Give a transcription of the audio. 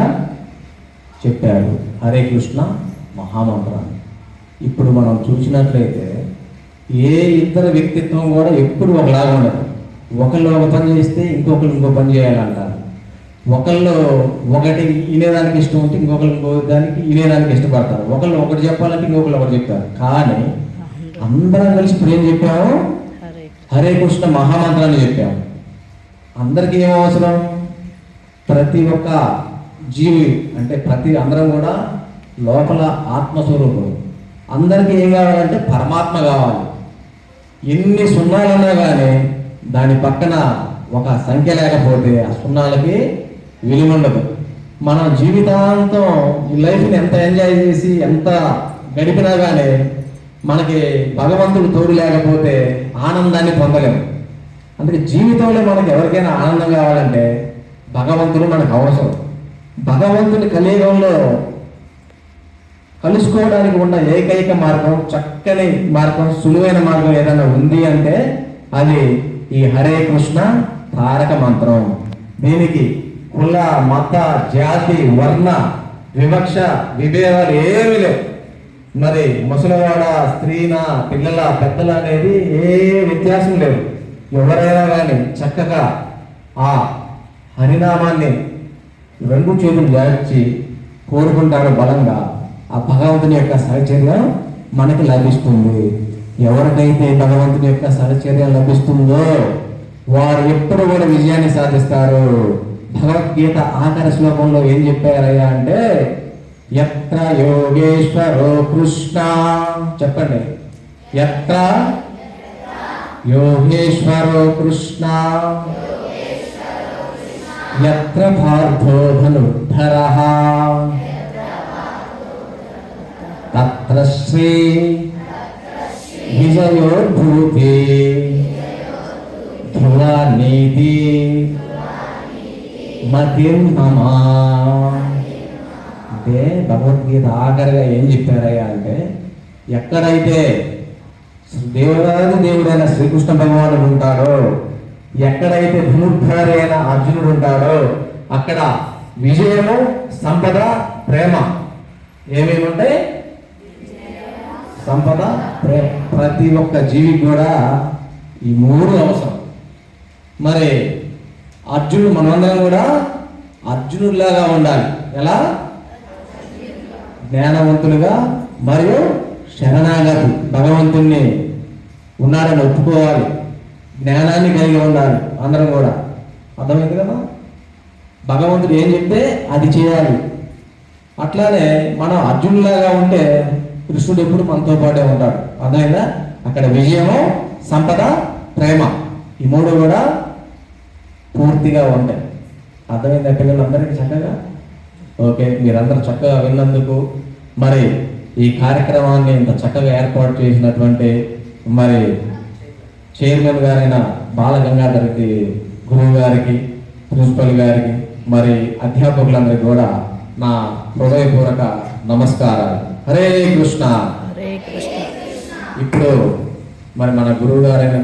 చక్కగా చెప్పారు హరే కృష్ణ మహామంత్రాన్ని. ఇప్పుడు మనం చూసినట్లయితే ఏ ఇద్దరు వ్యక్తిత్వం కూడా ఎప్పుడు ఒకలాగా ఉండదు. ఒకళ్ళు ఒక పని చేస్తే ఇంకొకరు ఇంకో పని చేయాలంటారు. ఒకళ్ళు ఒకటి వినేదానికి ఇష్టం ఉంటే ఇంకొకరు ఇంకో దానికి వినేదానికి ఇష్టపడతారు. ఒకళ్ళు ఒకటి చెప్పాలంటే ఇంకొకరు ఒకటి చెప్తారు. కానీ అందరం కలిసి ఇప్పుడు ఏం చెప్పాము? హరే హరే కృష్ణ మహామంత్రాన్ని చెప్పాము. అందరికీ ఏం అవసరం? ప్రతి ఒక్క జీవి అంటే ప్రతి అందరం కూడా లోపల ఆత్మస్వరూపం. అందరికీ ఏం కావాలంటే పరమాత్మ కావాలి. ఎన్ని సున్నాలున్నా కానీ దాని పక్కన ఒక సంఖ్య లేకపోతే ఆ సున్నాలకి విలువ ఉండదు. మన జీవితాంతం ఈ లైఫ్ని ఎంత ఎంజాయ్ చేసి ఎంత గడిపినా కానీ మనకి భగవంతుడు తోడు లేకపోతే ఆనందాన్ని పొందలేము అందుకే జీవితంలో మనకి ఎవరికైనా ఆనందం కావాలంటే భగవంతుడు మనకు అవసరం. భగవంతుని కలియుగంలో కలుసుకోవడానికి ఉన్న ఏకైక మార్గం చక్కని మార్గం సులువైన మార్గం ఏదైనా ఉంది అంటే అది ఈ హరే కృష్ణ తారక మంత్రం. దీనికి కుల మత జాతి వర్ణ వివక్ష విభేదాలు ఏమీ లేవు. మరి ముసలివాడ స్త్రీన పిల్లల పెద్దల అనేది ఏ వ్యత్యాసం లేదు. ఎవరైనా కానీ చక్కగా ఆ హరినామాన్ని రెండు చేతులు జార్చి కోరుకుంటారు బలంగా ఆ భగవంతుని యొక్క సహచర్యం మనకి లభిస్తుంది. ఎవరికైతే భగవంతుని యొక్క సహచర్య లభిస్తుందో వారు ఎప్పుడు కూడా విజయాన్ని సాధిస్తారు. భగవద్గీత ఆఖరి శ్లోకంలో ఏం చెప్పారయ్యా అంటే ఎత్ర యోగేశ్వరో కృష్ణ చెప్పండి. ఎత్ర యోగేశ్వరో కృష్ణ. ఎత్ర పార్థో ధనుర్ధరః తత్ర శ్రీ విజయోద్భూతి ధ్రువ నీతి మతిర్మమా అంటే భగవద్గీత ఆఖరిగా ఏం చెప్పారయ్యా అంటే ఎక్కడైతే దేవుడాది దేవుడైన శ్రీకృష్ణ భగవానుడు ఉంటాడో ఎక్కడైతే ధనుర్ధరైన అయిన అర్జునుడు ఉంటాడో అక్కడ విజయము సంపద ప్రేమ. ఏమేమి ఉంటాయి? సంపద ప్రేమ. ప్రతి ఒక్క జీవికి కూడా ఈ మూడు అవసరం. మరి అర్జునుడు మనందరం కూడా అర్జునుడిలాగా ఉండాలి. ఎలా? జ్ఞానవంతులుగా మరియు శరణాగతి. భగవంతుణ్ణి ఉన్నాడని ఒప్పుకోవాలి. జ్ఞానాన్ని కలిగి ఉండాలి అందరం కూడా. అర్థమైంది కదా? భగవంతుడు ఏం చెప్తే అది చేయాలి. అట్లానే మనం అర్జునులాగా ఉంటే కృష్ణుడు ఎప్పుడు మనతో పాటే ఉంటాడు. అర్థమైందా? అక్కడ విజయము సంపద ప్రేమ ఈ మూడు కూడా పూర్తిగా ఉంటాయి. అర్థమైందా పిల్లలందరికీ చక్కగా? ఓకే మీరందరూ చక్కగా విన్నందుకు మరి ఈ కార్యక్రమాన్ని ఇంత చక్కగా ఏర్పాటు చేసినటువంటి మరి చైర్మన్ గారైన బాల గంగాధర్కి గురువు గారికి ప్రిన్సిపల్ గారికి మరి అధ్యాపకులందరికీ కూడా నా హృదయపూర్వక నమస్కారాలు. హరే కృష్ణ. హరే కృష్ణ. ఇప్పుడు మరి మన గురువు గారైన